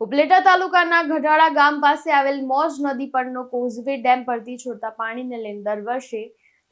ઉપલેટા તાલુકાના ગઢાળા ગામ પાસે આવેલ મોજ નદી પરનો કોઝવે ડેમ પરથી છોડતા પાણીને લઈને દર વર્ષે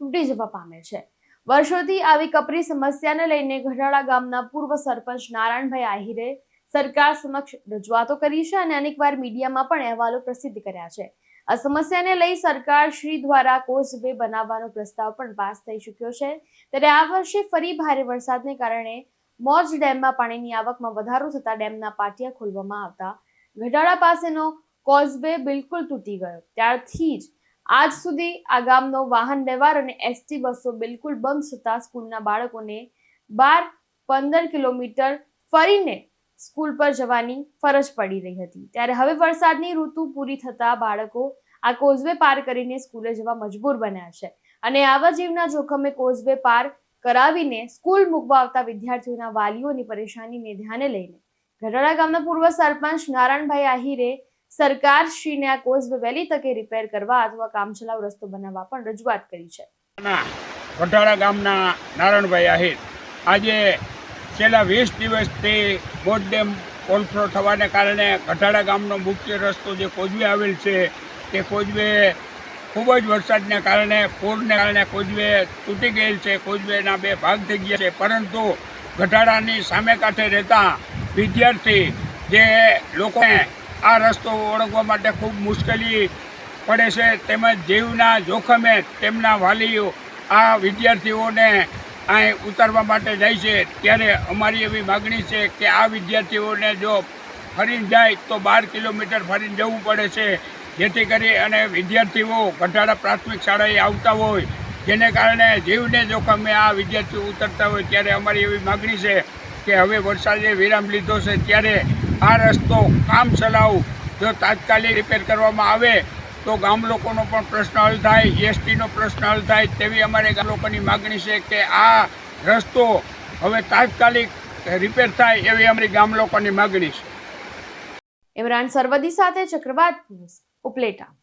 તૂટી જવા પામે છે. વર્ષોથી આવી કપરી સમસ્યાને લઈને ગઢાળા ગામના પૂર્વ સરપંચ નારાયણભાઈ આહિરે સરકાર સમક્ષ રજૂઆતો કરી છે અને અનેકવાર મીડિયામાં પણ અહેવાલો પ્રસિદ્ધ કર્યા છે. આ સમસ્યાને લઈ સરકાર શ્રી દ્વારા કોઝવે બનાવવાનો પ્રસ્તાવ પણ પાસ થઈ ચૂક્યો છે. ત્યારે આ વર્ષે ફરી ભારે વરસાદને કારણે મોજ ડેમમાં પાણીની આવકમાં વધારો થતા ડેમના પાટિયા ખોલવામાં આવતા ગઢાળા પાસેનો કોઝવે બિલકુલ તૂટી ગયો. ત્યારથી જ આજ સુધી આ ગામનો વાહન વ્યવહાર અને એસટી બસો બિલકુલ બંધ થતા સ્કૂલના બાળકોને બાર પંદર કિલોમીટર ફરીને સ્કૂલ પર જવાની ફરજ પડી રહી હતી. ત્યારે હવે વરસાદની ઋતુ પૂરી થતા બાળકો આ કોઝવે પાર કરીને સ્કૂલે જવા મજબૂર બન્યા છે અને આવા જીવના જોખમે કોઝવે પાર કરાવીને સ્કૂલ મૂકવા આવતા વિદ્યાર્થીઓના વાલીઓની પરેશાનીને ધ્યાને લઈને ગઢડા ગામના પૂર્વ સરપંચ નારાયણભાઈ આહિરે સરકાર શ્રીને આ કોઝવે વહેલી તકે રિપેર કરવા અથવા કામચલાઉ રસ્તો બનાવવા પણ રજૂઆત કરી છે. ગઢડા ગામના નારાયણભાઈ આહિર આજે છેલ્લા વીસ દિવસથી બોટ ડેમ ઓવરફ્લો થવાને કારણે ગઢાળા ગામનો મુખ્ય રસ્તો જે કોજવે આવેલ છે તે કોજવે ખૂબ જ વરસાદને કારણે, પૂરને કારણે કોજવે તૂટી ગયેલ છે, કોજવેના બે ભાગ થઈ ગયા છે. પરંતુ ઘટાડાની સામે કાંઠે રહેતા વિદ્યાર્થી જે લોકોને આ રસ્તો ઓળખવા માટે ખૂબ મુશ્કેલી પડે છે, તેમજ જીવના જોખમે તેમના વાલીઓ આ વિદ્યાર્થીઓને અહીં ઉતારવા માટે જાય છે. ત્યારે અમારી એવી માગણી છે કે આ વિદ્યાર્થીઓને જો ફરીને જાય તો બાર કિલોમીટર ફરીને જવું પડે છે. જેથી કરી અને વિદ્યાર્થીઓ ઘટાડા પ્રાથમિક શાળાએ આવતા હોય, જેને કારણે જીવને જોખમે આ વિદ્યાર્થીઓ ઉતરતા હોય ત્યારે અમારી એવી માગણી છે કે હવે વરસાદે વિરામ લીધો છે ત્યારે આ રસ્તો કામ ચલાવ. જો તાત્કાલિક રિપેર કરવામાં આવે, તો ગામ લોકોનો પણ પ્રશ્ન હલ થાય, એસટીનો પ્રશ્ન હલ થાય તેવી અમારે ગામ લોકોની માગણી છે કે આ રસ્તો હવે તાત્કાલિક રિપેર થાય એવી અમારી ગામ લોકોની માગણી છે. ઇમરાન સરવદી સાથે ચક્રવાત ઉપલેટા.